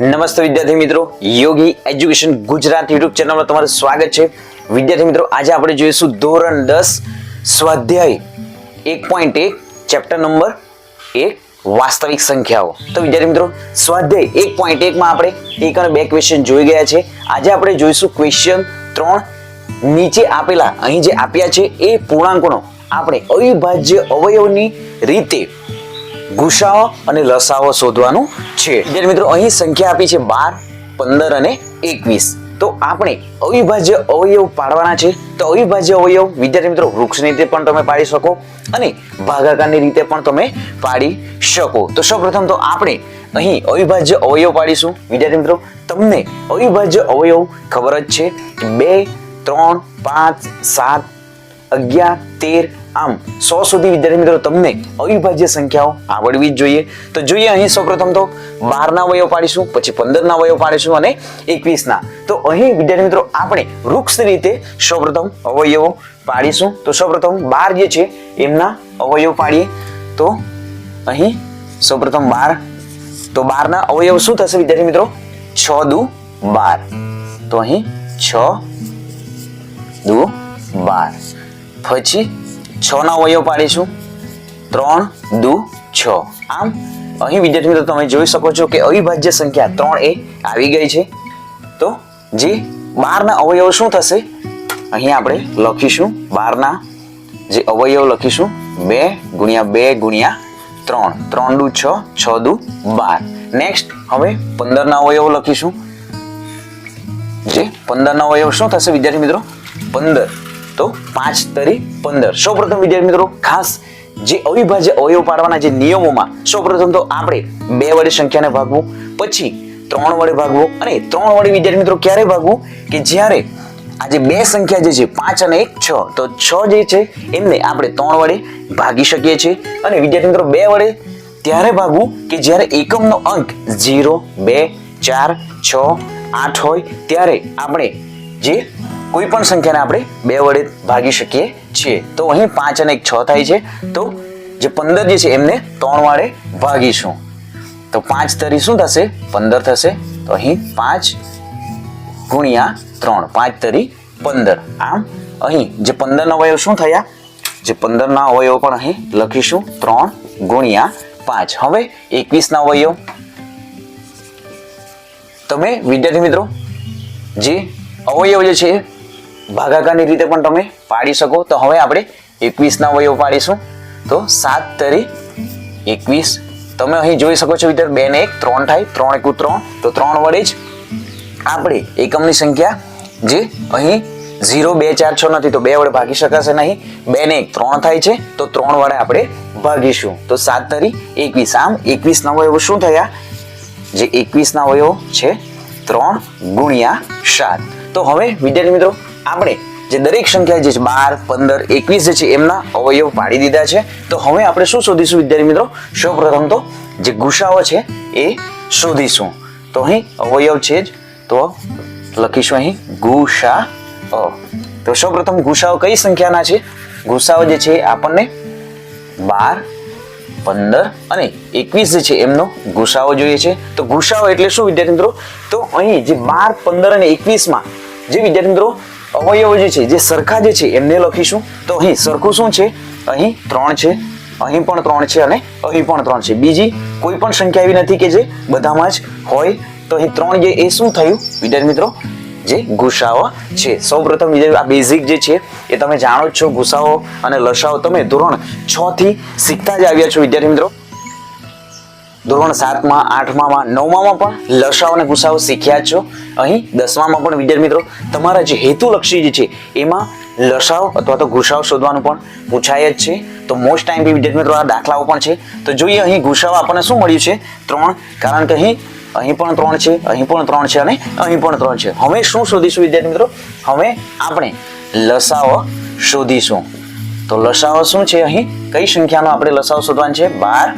નમસ્તે વિદ્યાર્થી મિત્રો. યોગી એજ્યુકેશન ગુજરાત યુટ્યુબ ચેનલમાં તમારું સ્વાગત છે. વિદ્યાર્થી મિત્રો, આજે આપણે જોઈશું ધોરણ દસ, સ્વાધ્યાય એક પોઈન્ટ એક ચેપ્ટર નંબર એક, વાસ્તવિક સંખ્યાઓ. તો વિદ્યાર્થી મિત્રો, સ્વાધ્યાય એક પોઈન્ટ એકમાં આપણે એક અને બે ક્વેશ્ચન જોઈ ગયા છે. આજે આપણે જોઈશું ક્વેશ્ચન ત્રણ નીચે આપેલા, અહીં જે આપ્યા છે, એ પૂર્ણાંકોનો. આપણે અવિભાજ્ય અવયવની રીતે ગુસાઓ અને લસાઓ શોધવાનું છે. વિદ્યાર્થી મિત્રો, અહીં સંખ્યા આપી છે બાર, પંદર અને એકવીસ. તો આપણે અવિભાજ્ય અવયવ પાડવાના છે. તો અવિભાજ્ય અવયવ, વિદ્યાર્થી મિત્રો, વૃક્ષની રીતે પણ તમે પાડી શકો અને ભાગાકારની રીતે પણ તમે પાડી શકો. તો સૌપ્રથમ તો આપણે અહીં અવિભાજ્ય અવયવ પાડીશું. વિદ્યાર્થી મિત્રો, તમને અવિભાજ્ય અવયવ ખબર જ છે બે, ત્રણ, પાંચ, સાત, અગિયાર, તેર આમ, સો સુધી વિદ્યાર્થી મિત્રો તમને અવિભાજ્ય સંખ્યાઓ આવડવી જ જોઈએ. તો જોઈએ અહીં સૌપ્રથમ તો બારના અવયવ પાડીશું, પછી પંદરના વયો પાડીશું અને એકવીસના. તો અહીં વિદ્યાર્થી મિત્રો આપણે વૃક્ષ રીતે સૌપ્રથમ અવયવો પાડીશું. તો સૌપ્રથમ બાર જે છે, એમના અવયવ પાડીએ. તો અહીં સૌપ્રથમ બાર. તો બારના અવયવ શું થશે વિદ્યાર્થી મિત્રો? છ દુ બાર. તો અહીં છ દુ બાર. પછી છ ના અવયવ પાડીશું. ત્રણ, દુ, છ. આમ, અહીં વિદ્યાર્થી મિત્રો તમે જોઈ શકો છો કે અવિભાજ્ય સંખ્યા ત્રણ એ આવી ગઈ છે. તો જે બારના અવયવ શું થશે? અહીં આપણે લખીશું બારના જે અવયવ લખીશું બે ગુણ્યા બે ગુણ્યા ત્રણ. ત્રણ, દુ, છ છ, દુ, બાર. નેક્સ્ટ હવે પંદરના અવયવ લખીશું. જે પંદરના અવયવ શું થશે વિદ્યાર્થી મિત્રો? પંદર. તો પાંચ તરી પંદર. સૌપ્રથમ વિદ્યાર્થી મિત્રો, ખાસ જે અવિભાજ્ય અવયવ પાડવાના જે નિયમોમાં સૌપ્રથમ તો આપણે બે વડે સંખ્યાને ભાગવું, પછી ત્રણ વડે ભાગવું અને ત્રણ વડે વિદ્યાર્થી મિત્રો ક્યારે ભાગવું? કે જ્યારે આ જે બે સંખ્યા જે છે, પાંચ અને એક, છ, તો છ જે છે, એમને આપણે ત્રણ વડે ભાગી શકીએ છીએ. અને વિદ્યાર્થી મિત્રો બે વડે ત્યારે ભાગવું કે જ્યારે એકમનો અંક ઝીરો, બે, ચાર, છ, આઠ હોય, ત્યારે આપણે જે કોઈ પણ સંખ્યાને આપણે બે વડે ભાગી શકીએ છીએ. તો અહીં પાંચ અને એક છ થાય છે. તો જે પંદર જે છે એમને ત્રણ વડે ભાગીશું. તો પાંચ તરી શું થશે? પંદર થશે. તો અહીં પાંચ ગુણ્યા ત્રણ. પાંચ તરી પંદર. આમ અહીં જે પંદરના અવયવ શું થયા? જે પંદરના અવયવ પણ અહીં લખીશું. ત્રણ ગુણ્યા પાંચ. હવે એકવીસના અવયવ. તમે વિદ્યાર્થી મિત્રો, જે અવયવ જે છે ભાગાકારની રીતે પણ તમે પાડી શકો. તો હવે આપણે એકવીસના અવયવ પાડીશું. તો સાત તરી એકવીસ. તમે અહીં જોઈ શકો છો વિદ્યાર્થી બે ને એક, ત્રણ થાય, ત્રણ એકુ ત્રણ. તો ત્રણ વડે જ આપણે એકમની સંખ્યા જે અહીં ઝીરો, બે, ચાર, છ નથી, તો બે વડે ભાગી શકાશે નહીં. બે ને એક, ત્રણ થાય છે, તો ત્રણ વડે આપણે ભાગીશું. તો સાત તરી એકવીસ. આમ એકવીસ ના અવયવો શું થયા? જે એકવીસ ના અવયવો છે, ત્રણ ગુણ્યા સાત. તો હવે વિદ્યાર્થી મિત્રો આપણે જે દરેક સંખ્યા જે છે, બાર, પંદર, એકવીસ જે છે, એમના અવયવ પાડી દીધા છે. તો હવે આપણે શું શોધીશું, વિદ્યાર્થી મિત્રો? સૌપ્રથમ તો જે ગુસાઓ છે, એ શોધીશું. તો અહીં અવયવ છે જ, તો લખીશું અહીં ગુસા અ તો સૌપ્રથમ ગુસાઓ કઈ સંખ્યાના છે? ગુસાઓ જે છે આપણને બાર, પંદર અને એકવીસ જે છે, એમનો ગુસાઓ જોઈએ છે. તો ગુસાઓ એટલે શું, વિદ્યાર્થી મિત્રો? તો અહીં જે બાર, પંદર અને એકવીસમાં જે વિદ્યાર્થી મિત્રો અવયવો જે છે, જે સરખા જે છે, એમને લખીશું. તો અહીં સરખું શું છે? અહીં ત્રણ છે, અહીં પણ ત્રણ છે અને અહીં પણ ત્રણ છે. બીજી કોઈ પણ સંખ્યા એવી નથી કે જે બધામાં જ હોય. તો અહીં ત્રણ જે, એ શું થયું? વિદ્યાર્થી મિત્રો, જે ગુસાઓ છે. સૌપ્રથમ આ બેઝિક જે છે, એ તમે જાણો જ છો, ગુસાઓ અને લસાઓ તમે ધોરણ છ થી શીખતા જ આવ્યા છો વિદ્યાર્થી મિત્રો. ધોરણ સાતમાં, આઠમામાં, નવમામાં પણ લસાઓ અને ગુસાઓ શીખ્યા છો. અહીં દસમામાં પણ, વિદ્યાર્થી મિત્રો, તમારા જે હેતુલક્ષી જે છે, એમાં લસાઓ અથવા તો ગુસાઓ શોધવાનું પણ પૂછાય જ છે. તો મોસ્ટ ટાઈમ બી વિદ્યાર્થી મિત્રો, આ દાખલાઓ પણ છે. તો જોઈએ અહીં ગુસાઓ આપણને શું મળ્યું છે? ત્રણ. કારણ કે અહીં અહીં પણ ત્રણ છે, અહીં પણ ત્રણ છે અને અહીં પણ ત્રણ છે. હવે શું શોધીશું વિદ્યાર્થી મિત્રો? હવે આપણે લસાઓ શોધીશું. તો લસાઓ શું છે અહીં? કઈ સંખ્યાનો આપણે લસાઓ શોધવાનું છે? બાર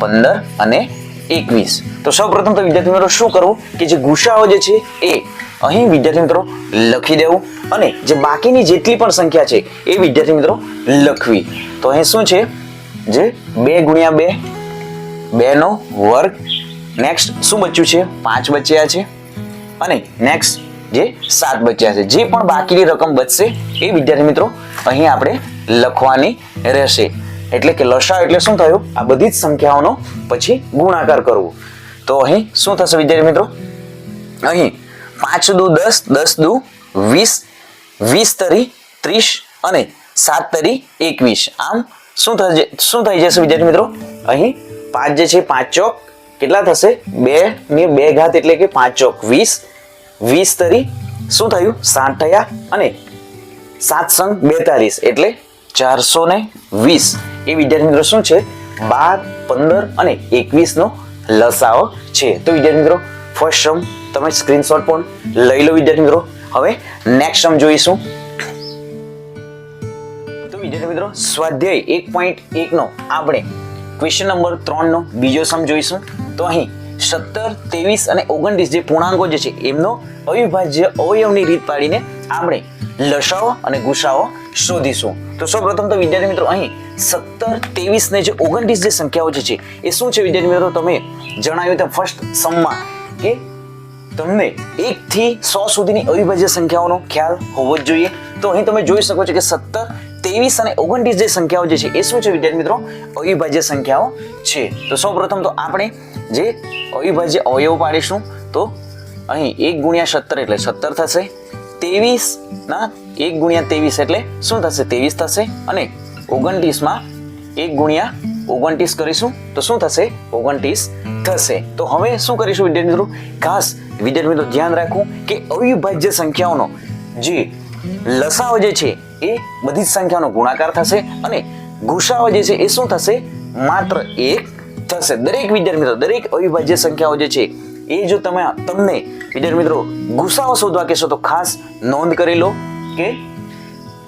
પંદર અને એકવીસ. તો સૌપ્રથમ તો વિદ્યાર્થી મિત્રો શું કરવું? કે જે ગુસાઓ જે છે એ અહીં વિદ્યાર્થી મિત્રો લખી દેવું અને જે બાકીની જેટલી પણ સંખ્યા છે એ વિદ્યાર્થી મિત્રો લખવી. તો અહીં શું છે? જે બે ગુણ્યા બે, બેનો વર્ગ. નેક્સ્ટ શું બચ્યું છે? પાંચ બચ્યા છે. અને નેક્સ્ટ જે સાત બચ્યા છે. જે પણ બાકીની રકમ બચશે એ વિદ્યાર્થી મિત્રો અહીં આપણે લખવાની રહેશે. એટલે કે લસા એટલે શું થયું? આ બધી જ સંખ્યાઓનો પછી ગુણાકાર કરવો. તો અહીં શું થશે વિદ્યાર્થી મિત્રો? અહીં પાંચ દુ દસ દસ દુ વીસ વીસ તરી ત્રીસ અને સાત તરી એકવીસ. આમ શું થશે શું થઈ જશે વિદ્યાર્થી મિત્રો? અહીં પાંચ જે છે પાંચ ચોક. કેટલા થશે? બે ને બે ઘાત એટલે કે પાંચ ચોક વીસ. વીસ તરી શું થયું? સાત થયા અને સાત સંગ બેતાલીસ એટલે ચારસો ને વીસ. એ વિદ્યાર્થી મિત્રો શું છે? બાર, પંદર અને એકવીસનો લસાઓ છે. તો વિદ્યાર્થી મિત્રો ફર્સ્ટ સમ તમે સ્ક્રીનશોટ પણ લઈ લો વિદ્યાર્થી મિત્રો. હવે નેક્સ્ટ સમ જોઈશું. તો વિદ્યાર્થી મિત્રો, સ્વાધ્યાય એક પોઈન્ટ એકનો આપણે ક્વેશ્ચન નંબર ત્રણનો બીજો સમ જોઈશું. તો અહીં સત્તર, ત્રેવીસ અને ઓગણત્રીસ જે પૂર્ણાંકો જે છે, એમનો અવિભાજ્ય અવયવની રીત પાડીને આપણે લસાઓ અને ગુસાઓ શોધીશું. તો સૌપ્રથમ તો વિદ્યાર્થી મિત્રો અહીં સત્તર ત્રેવીસ ને જે ઓગણત્રીસ જે સંખ્યાઓ જે છે, એ શું છે વિદ્યાર્થી મિત્રો? તમે જણાવ્યું તેમ ફર્સ્ટ સમમાં કે તમને એક થી સો સુધીની અવિભાજ્ય સંખ્યાઓનો ખ્યાલ હોવો જ જોઈએ. તો અહીં તમે જોઈ શકો છો કે સત્તર ત્રેવીસ અને ઓગણત્રીસ જે સંખ્યાઓ જે છે, એ શું છે વિદ્યાર્થી મિત્રો? અવિભાજ્ય સંખ્યાઓ છે. તો સૌપ્રથમ તો આપણે જે અવિભાજ્ય અવયવ પાડીશું, તો અહીં એક ગુણ્યા સત્તર એટલે સત્તર થશે. ત્રેવીસ ના એક ગુણ્યા ત્રેવીસ એટલે શું થશે? ત્રેવીસ થશે અને ઓગણત્રીસમાં એક ગુણ્યા ઓગણત્રીસ કરીશું તો શું થશે? ઓગણત્રીસ થશે. તો હવે શું કરીશું વિદ્યાર્થી મિત્રો? ખાસ વિદ્યાર્થી મિત્રો ધ્યાન રાખવું કે અવિભાજ્ય સંખ્યાઓનો જે લસાઓ જે છે એ બધી જ સંખ્યાનો ગુણાકાર થશે અને ગુસાઓ જે છે એ શું થશે? માત્ર એક થશે. દરેક વિદ્યાર્થી મિત્રો, દરેક અવિભાજ્ય સંખ્યાઓ જે છે એ જો તમે તમને વિદ્યાર્થી મિત્રો ગુસાઓ શોધવા કહેશો તો ખાસ નોંધ કરી લો કે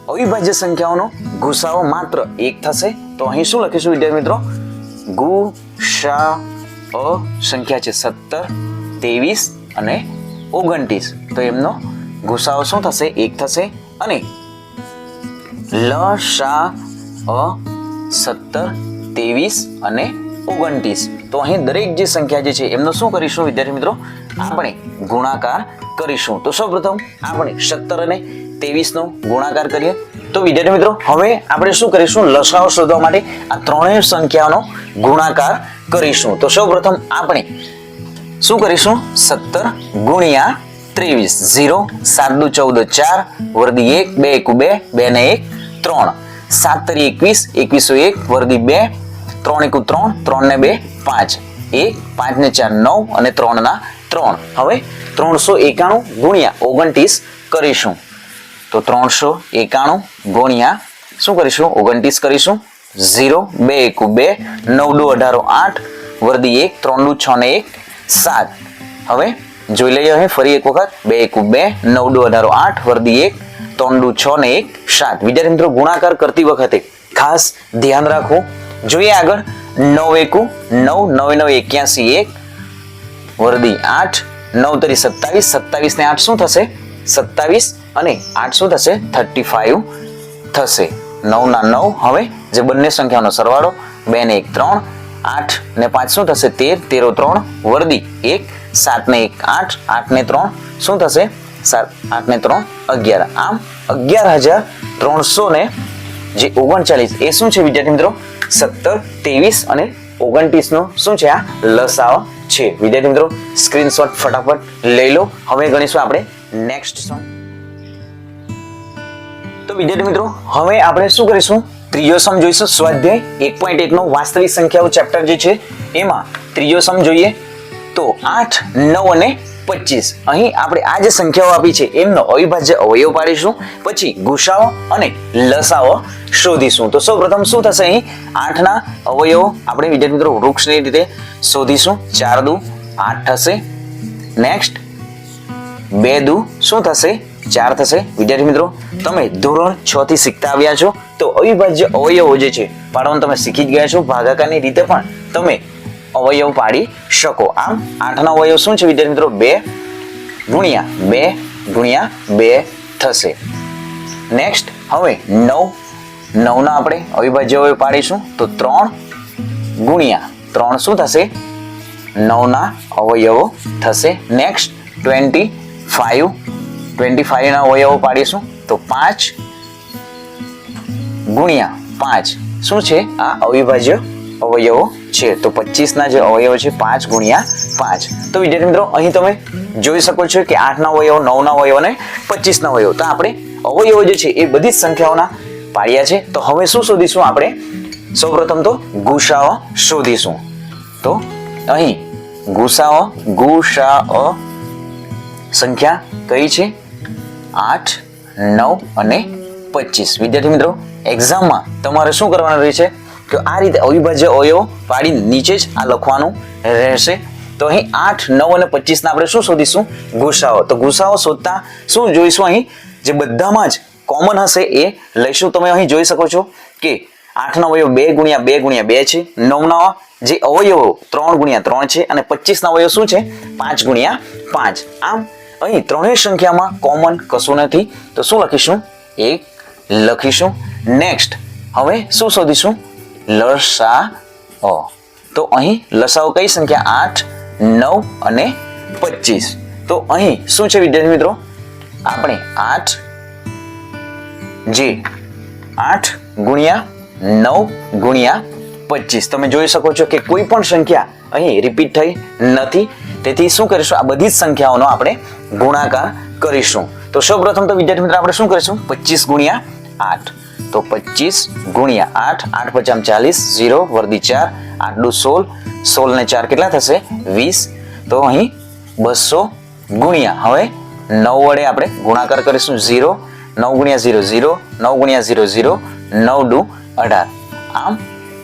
અવિભાજ્ય સંખ્યાઓનો ગુસાઓ માત્ર એક થશે. તો અહીં શું લખીશું વિદ્યાર્થી મિત્રો? શા અ સંખ્યા છે સત્તર, ત્રેવીસ અને ઓગણત્રીસ. તો એમનો ગુસાઓ શું થશે? એક થશે. અને લ, શા, અ, સત્તર, ત્રેવીસ અને ઓગણત્રીસ. તો અહીં દરેક જે સંખ્યા જે છે, એમનો શું કરીશું વિદ્યાર્થી મિત્રો? આપણે ગુણાકાર કરીશું. તો સૌપ્રથમ આપણે સત્તર અને ત્રેવીસ નો ગુણાકાર કરીએ. તો વિદ્યાર્થી મિત્રો, હવે આપણે શું કરીશું? લસાઓ શોધવા માટે આ ત્રણેય સંખ્યાનો ગુણાકાર કરીશું. તો સૌપ્રથમ આપણે શું કરીશું? સત્તર ગુણ્યા ત્રેવીસ. ઝીરો, સાત દુ ચૌદ, ચાર, વર્દી એક, બે એકુ બે બે ને એક, ત્રણ. સાત તરી એકવીસ, એકવીસો એક, વર્દી બે ત્રણ એકુ ત્રણ ત્રણ ને બે, પાંચ. એક પાંચ ને ચાર, નવ અને ત્રણ ના ત્રણ. હવે ત્રણસો એકાણું ગુણ્યા ઓગણત્રીસ કરીશું. તો ત્રણસો એકાણું ગુણ્યા શું કરીશું? ઓગણત્રીસ કરીશું. ઝીરો, બે એકુ બે, નવ દુ અઢારો આઠ, વર્દી એક, ત્રણ દુ છ ને એક, સાત. હવે જોઈ લઈએ અહીં ફરી એક વખત. બે એકુ બે, નવ દુ અઢારો આઠ, વર્દી એક, ત્રણ દુ છ ને એક, સાત. વિદ્યાર્થી મિત્રો, ગુણાકાર કરતી વખતે ખાસ ધ્યાન રાખવું જોઈએ આગળ, નવ એકુ, નવ, નવે, નવ, એક્યાસી એક, વરદી આઠ, નવ તરી સત્તાવીસ સત્તાવીસ ને આઠ શું થશે? સત્તાવીસ અને આઠ શું થશે? થર્ટી ફાઈવ થશે. નવના નવ, હવે જે બંને સંખ્યાનો સરવાળો, બે ને એક ત્રણ, આઠ ને પાંચ શું થશે? તેર, તેરો ત્રણ, વરદી એક, સાત ને એક આઠ આઠ ને ત્રણ શું થશે? સાત, આઠ ને ત્રણ, અગિયાર. આમ અગિયાર હજાર ત્રણસો ને જે ઓગણચાલીસ, એ શું છે વિદ્યાર્થી મિત્રો? સત્તર, ત્રેવીસ અને ઓગણત્રીસ નો શું છે આ લસાવ છે? વિદ્યાર્થી મિત્રો સ્ક્રીનશોટ ફટાફટ લઈ લો. હવે ગણીશું આપણે નેક્સ્ટ સોંગ તો વિદ્યાર્થી મિત્રો, હવે આપણે શું કરીશું? ત્રીજો સમ જોઈશું. સ્વાધ્યાય એક પોઈન્ટ એક નો વાસ્તવિક સંખ્યાઓ ચેપ્ટર જે છે, એમાં ત્રીજો સમ જોઈએ. તો આઠ, નવ અને પચીસ. અહીં આપણે આ જે સંખ્યાઓ આપી છે, એમનો અવિભાજ્ય અવયવ પાડીશું, પછી ગુસાઓ અને લસાઓ શોધીશું. તો સૌપ્રથમ શું થશે અહીં? આઠના અવયવો આપણે, વિદ્યાર્થી મિત્રો, વૃક્ષની રીતે શોધીશું. ચાર દુ, આઠ થશે. નેક્સ્ટ બે દુ, શું થશે? ચાર થશે. વિદ્યાર્થી મિત્રો, તમે ધોરણ છ થી શીખતા આવ્યા છો. તો અવિભાજ્ય અવયવો જે છે, પાડવાનું તમે શીખી જ ગયા છો. ભાગાકારની રીતે પણ તમે અવયવ પાડી શકો. આમ આઠના અવયવ શું છે? વિદ્યાર્થી મિત્રો, બે ગુણ્યા બે ગુણ્યા બે થશે. નેક્સ્ટ હવે નવ. નવના આપણે અવિભાજ્ય અવયવ પાડીશું. તો ત્રણ ગુણ્યા. ત્રણ શું થશે? નવના અવયવો થશે. નેક્સ્ટ ટ્વેન્ટી ફાઈવ ટ્વેન્ટી ફાઈવના અવયવો પાડીશું. તો પાંચ ગુણ્યા પાંચ. શું છે? આ અવિભાજ્ય અવયવો છે. તો પચીસના જે અવયવો છે, પાંચ ગુણ્યા પાંચ. તો વિદ્યાર્થી મિત્રો, અહીં તમે જોઈ શકો છો કે આઠના અવયવો, નવના અવયવો અને પચીસના અવયવો. તો આપણે અવયવો જે છે, એ બધી જ સંખ્યાઓના પાડ્યા છે. તો હવે શું શોધીશું આપણે? સૌપ્રથમ તો ગુસાઓ શોધીશું. તો અહીં ગુસાઓ અ સંખ્યા કઈ છે? આઠ, નવ અને પચીસ. વિદ્યાર્થી મિત્રો એક્ઝામમાં તમારે શું કરવાનું રહેશે કે આ રીતે અવિભાજ્ય અવયવો પાડી નીચે જ આ લખવાનું રહેશે. તો અહીં આઠ, નવ અને પચીસના આપણે શું શોધીશું? ગુસાઓ. તો ગુસાઓ શોધતા શું જોઈશું અહીં? જે બધામાં જ કોમન હશે એ લઈશું. તમે અહીં જોઈ શકો છો કે આઠના અવયવ બે ગુણ્યા બે ગુણ્યા બે છે. નવના જે અવયવો ત્રણ ગુણ્યા ત્રણ છે અને પચીસના અવયવ શું છે? પાંચ ગુણ્યા પાંચ. આમ અહીં ત્રણેય સંખ્યામાં કોમન કશું નથી. તો શું લખીશું? એક લખીશું. નેક્સ્ટ હવે શું શોધીશું? લસા અ તો અહીં લસાઓ કઈ સંખ્યા? આઠ, નવ અને પચીસ. તો અહીં શું છે વિદ્યાર્થી મિત્રો? આપણે આઠ, જે, આઠ ગુણ્યા નવ ગુણ્યા પચીસ. તમે જોઈ શકો છો કે કોઈ પણ સંખ્યા અહીં રિપીટ થઈ નથી. તેથી શું કરીશું? આ બધી જ સંખ્યાઓનો આપણે ગુણાકાર કરીશું. તો સૌપ્રથમ તો વિદ્યાર્થી મિત્રો આપણે શું કરીશું? પચીસ ગુણ્યા આઠ. તો પચીસ ગુણ્યા આઠ આઠ પચામ ચાલીસ, ઝીરો, વર્દી ચાર, આઠ દુ સોળ સોળ ને ચાર કેટલા થશે? વીસ. તો અહીં બસો ગુણ્યા. હવે નવ વડે આપણે ગુણાકાર કરીશું. ઝીરો, નવ ગુણ્યા ઝીરો ઝીરો, નવ ગુણ્યા ઝીરો ઝીરો, નવ દુ અઢાર. આમ,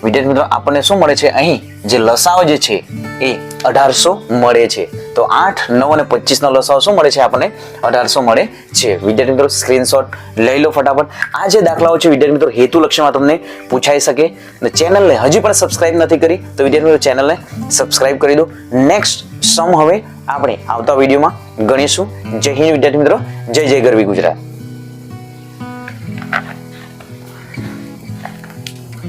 વિદ્યાર્થી મિત્રો, આપણને શું મળે છે? અહીં જે લસાઓ જે છે, એ અઢારસો મળે છે. તો આઠ, નવ અને પચીસનો લસાઓ શું મળે છે આપણને? અઢારસો મળે છે. વિદ્યાર્થી મિત્રો સ્ક્રીનશોટ લઈ લો ફટાફટ. આ જે દાખલાઓ છે, વિદ્યાર્થી મિત્રો, હેતુ લક્ષ્યમાં તમને પૂછાઈ શકે. અને ચેનલને હજી પણ સબસ્ક્રાઇબ નથી કરી, તો વિદ્યાર્થી મિત્રો, ચેનલને સબસ્ક્રાઇબ કરી દો. નેક્સ્ટ સમ હવે આપણે આવતા વિડીયોમાં ગણીશું. જય હિન્દ, વિદ્યાર્થી મિત્રો. જય જય ગરવી ગુજરાત.